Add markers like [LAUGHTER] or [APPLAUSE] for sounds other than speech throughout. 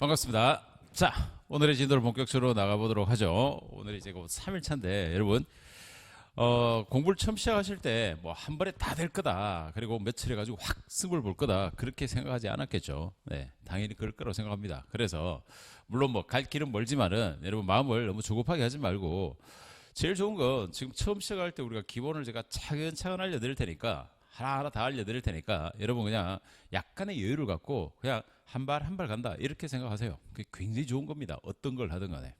반갑습니다. 자, 오늘의 진도를 본격적으로 나가보도록 하죠. 오늘이 이제 곧 3일차인데, 여러분, 어, 공부를 처음 시작하실 때, 뭐, 한 번에 다 될 거다. 그리고 며칠 해가지고 확 승부를 볼 거다. 그렇게 생각하지 않았겠죠. 네. 당연히 그럴 거라고 생각합니다. 그래서, 물론 뭐, 갈 길은 멀지만은, 여러분, 마음을 너무 조급하게 하지 말고, 제일 좋은 건 지금 처음 시작할 때 우리가 기본을 제가 차근차근 알려드릴 테니까, 하나하나 다 알려드릴 테니까 여러분 그냥 약간의 여유를 갖고 그냥 한 발 한 발 간다 이렇게 생각하세요. 그게 굉장히 좋은 겁니다. 어떤 걸 하든 간에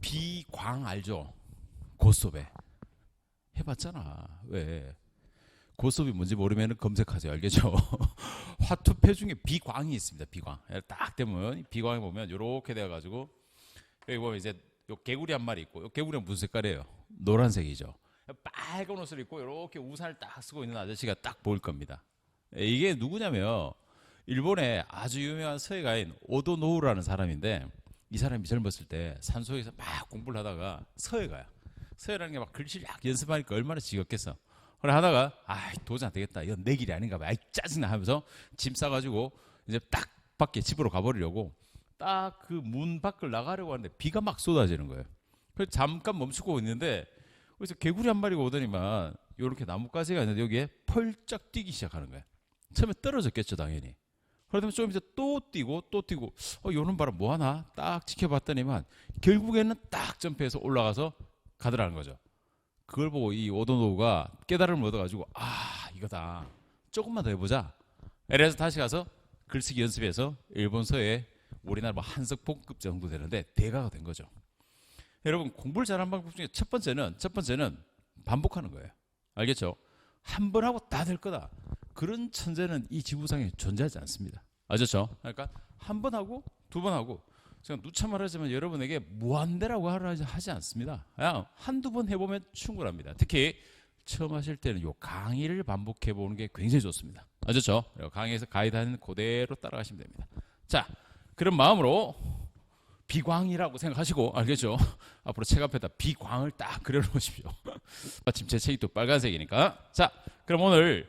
비광 알죠? 고소배 해봤잖아. 왜? 고소비 뭔지 모르면 검색하세요. 알겠죠? [LAUGHS] 화투패 중에 비광이 있습니다. 비광. 딱 되면 비광에 보면 이렇게 돼가지고 여기 보면 이제 요 개구리 한 마리 있고 요 개구리는 무슨 색깔이에요? 노란색이죠. 빨간 옷을 입고 이렇게 우산을 딱 쓰고 있는 아저씨가 딱 보일 겁니다. 예, 이게 누구냐면 일본의 아주 유명한 서예가인 오도 노우라는 사람인데 이 사람이 젊었을 때 산소에서 막 공부를 하다가 서예가야. 서예라는 게 막 글씨를 막 연습하니까 얼마나 지겹겠어. 그래 하다가 아 도저히 안 되겠다. 이건 내 길이 아닌가 봐. 아이 짜증나 하면서 짐 싸가지고 이제 딱 밖에 집으로 가버리려고 딱 그 문 밖을 나가려고 하는데 비가 막 쏟아지는 거예요. 그래서 잠깐 멈추고 있는데 그래서 개구리 한 마리가 오더니만 요렇게 나뭇가지가 있는데 여기에 펄쩍 뛰기 시작하는 거예요. 처음에 떨어졌겠죠, 당연히. 그러더니 좀 이제 또 뛰고 또 뛰고 어 요런 바람 뭐 하나 딱 지켜봤더니만 결국에는 딱 점프해서 올라가서 가더라는 거죠. 그걸 보고 이 오도노우가 깨달음을 얻어가지고 아 이거다 조금만 더 해보자. 이래서 다시 가서 글쓰기 연습해서 일본 서예 우리나라 뭐 한석봉급 정도 되는데 대가가 된 거죠. 여러분 공부를 잘하는 방법 중에 첫 번째는 첫 번째는 반복하는 거예요. 알겠죠? 한 번 하고 다 될 거다. 그런 천재는 이 지구상에 존재하지 않습니다. 아셨죠? 그러니까 한 번 하고 두 번 하고 제가 누차 말하지만 여러분에게 무한대라고 하지 않습니다. 그냥 한두 번 해보면 충분합니다. 특히 처음 하실 때는 요 강의를 반복해 보는 게 굉장히 좋습니다. 아셨죠? 강의에서 가이드 하는 그대로 따라가시면 됩니다. 자, 그런 마음으로 비광이라고 생각하시고 알겠죠? [LAUGHS] 앞으로 책 앞에다 비광을 딱 그려놓으십시오. [LAUGHS] 마침 제 책이 또 빨간색이니까. 자, 그럼 오늘